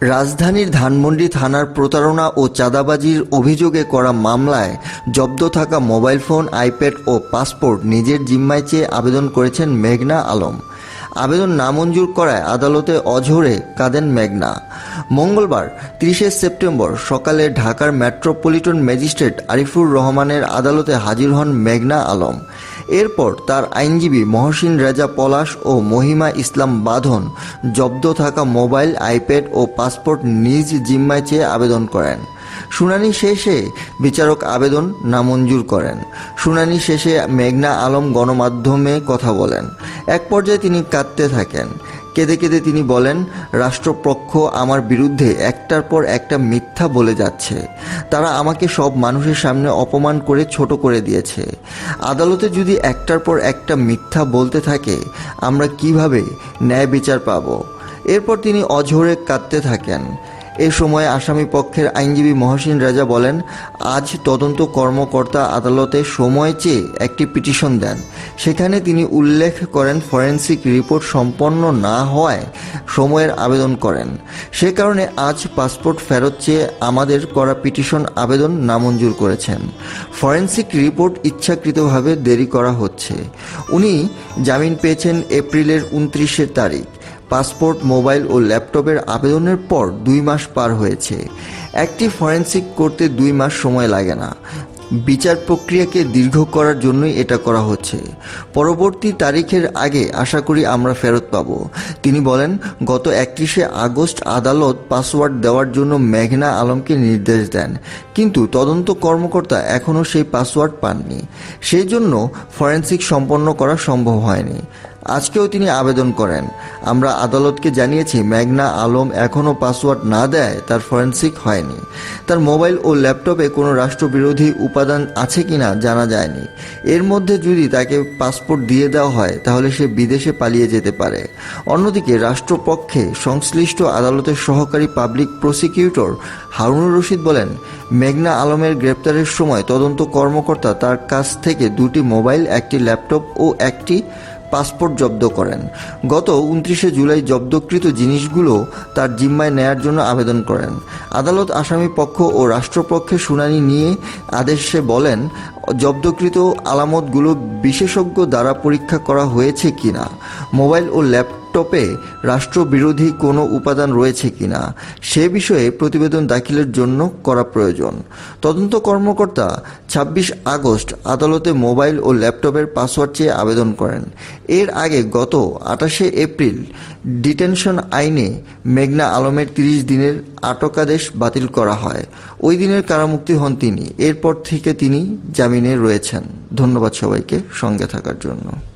রাজধানীর ধানমন্ডি থানার প্রতারণা ও চাঁদাবাজির অভিযোগে করা মামলায় জব্দ থাকা মোবাইল ফোন, আইপ্যাড ও পাসপোর্ট নিজের জিম্মায় চেয়ে আবেদন করেছেন মেঘনা আলম। আবেদন নামঞ্জুর করায় আদালতে অঝোরে কাঁদেন মেঘনা। মঙ্গলবার তিরিশে সেপ্টেম্বর সকালে ঢাকার মেট্রোপলিটন ম্যাজিস্ট্রেট আরিফুর রহমানের আদালতে হাজির হন মেঘনা আলম। এরপর তার আইনজীবী মহসিন রেজা পলাশ ও মহিমা ইসলাম বাঁধন জব্দ থাকা মোবাইল, আইপ্যাড ও পাসপোর্ট নিজ জিম্মায় চেয়ে আবেদন করেন। শুনানি শেষে বিচারক আবেদন নামঞ্জুর করেন। শুনানি শেষে মেঘনা আলম গণমাধ্যমে কথা বলেন। এক পর্যায়ে তিনি কাঁদতে থাকেন। কেঁদে কেঁদে তিনি বলেন, রাষ্ট্রপক্ষ আমার বিরুদ্ধে একটার পর একটা মিথ্যা বলে যাচ্ছে। তারা আমাকে সব মানুষের সামনে অপমান করে ছোট করে দিয়েছে। আদালতে যদি একটার পর একটা মিথ্যা বলতে থাকে, আমরা কীভাবে ন্যায় বিচার পাব? এরপর তিনি অঝরে কাঁদতে থাকেন। এ সময় আসামি পক্ষের আইনজীবী মহসিন রাজা বলেন, আজ তদন্ত কর্মকর্তা আদালতে সময় চেয়ে একটি পিটিশন দেন। সেখানে তিনি উল্লেখ করেন ফরেন্সিক রিপোর্ট সম্পন্ন না হওয়ায় সময়ের আবেদন করেন। সে কারণে আজ পাসপোর্ট ফেরত চেয়ে আমাদের করা পিটিশন আবেদন নামঞ্জুর করেছেন। ফরেন্সিক রিপোর্ট ইচ্ছাকৃতভাবে দেরি করা হচ্ছে। উনি জামিন পেয়েছেন এপ্রিলের উনত্রিশের তারিখ। পাসপোর্ট, মোবাইল ও ল্যাপটপের আবেদনের পর দুই মাস পার হয়েছে। একটি ফরেন্সিক করতে দুই মাস সময় লাগে না। বিচার প্রক্রিয়াকে দীর্ঘ করার জন্যই এটা করা হচ্ছে। পরবর্তী তারিখের আগে আশা করি আমরা ফেরত পাব। তিনি বলেন, গত একত্রিশে আগস্ট আদালত পাসওয়ার্ড দেওয়ার জন্য মেঘনা আলমকে নির্দেশ দেন, কিন্তু তদন্ত কর্মকর্তা এখনও সেই পাসওয়ার্ড পাননি। সেই জন্য ফরেন্সিক সম্পন্ন করা সম্ভব হয়নি। আজকেও তিনি আবেদন করেন। আমরা আদালতকে জানিয়েছি, মেঘনা আলম এখনও পাসওয়ার্ড না দেয়, তার ফরেন্সিক হয়নি। তার মোবাইল ও ল্যাপটপে কোনো রাষ্ট্রবিরোধী উপাদান আছে কিনা জানা যায়নি। এর মধ্যে যদি তাকে পাসপোর্ট দিয়ে দেওয়া হয়, তাহলে সে বিদেশে পালিয়ে যেতে পারে। অন্যদিকে, রাষ্ট্রপক্ষে সংশ্লিষ্ট আদালতের সহকারী পাবলিক প্রসিকিউটর হারুনুর রশিদ বলেন, মেঘনা আলমের গ্রেপ্তারের সময় তদন্ত কর্মকর্তা তার কাছ থেকে দুটি মোবাইল, একটি ল্যাপটপ ও একটি পাসপোর্ট জব্দ করেন। গত উনত্রিশে জুলাই জব্দকৃত জিনিসগুলো তার জিম্মায় নেয়ার জন্য আবেদন করেন। আদালত আসামি পক্ষ ও রাষ্ট্রপক্ষের শুনানি নিয়ে আদেশে বলেন, জব্দকৃত আলামতগুলো বিশেষজ্ঞ দ্বারা পরীক্ষা করা হয়েছে কিনা, মোবাইল ও ল্যাপটপে রাষ্ট্রবিরোধী কোনো উপাদান রয়েছে কিনা, সে বিষয়ে প্রতিবেদন দাখিলের জন্য করা প্রয়োজন। তদন্ত কর্মকর্তা ছাব্বিশ আগস্ট আদালতে মোবাইল ও ল্যাপটপের পাসওয়ার্ড চেয়ে আবেদন করেন। এর আগে গত আঠাশে এপ্রিল ডিটেনশন আইনে মেঘনা আলমের তিরিশ দিনের আটকাদেশ বাতিল করা হয়। ওই দিনের কারামুক্তি হন তিনি। এরপর থেকে তিনি জামিনে রয়েছেন। ধন্যবাদ সবাইকে সঙ্গে থাকার জন্য।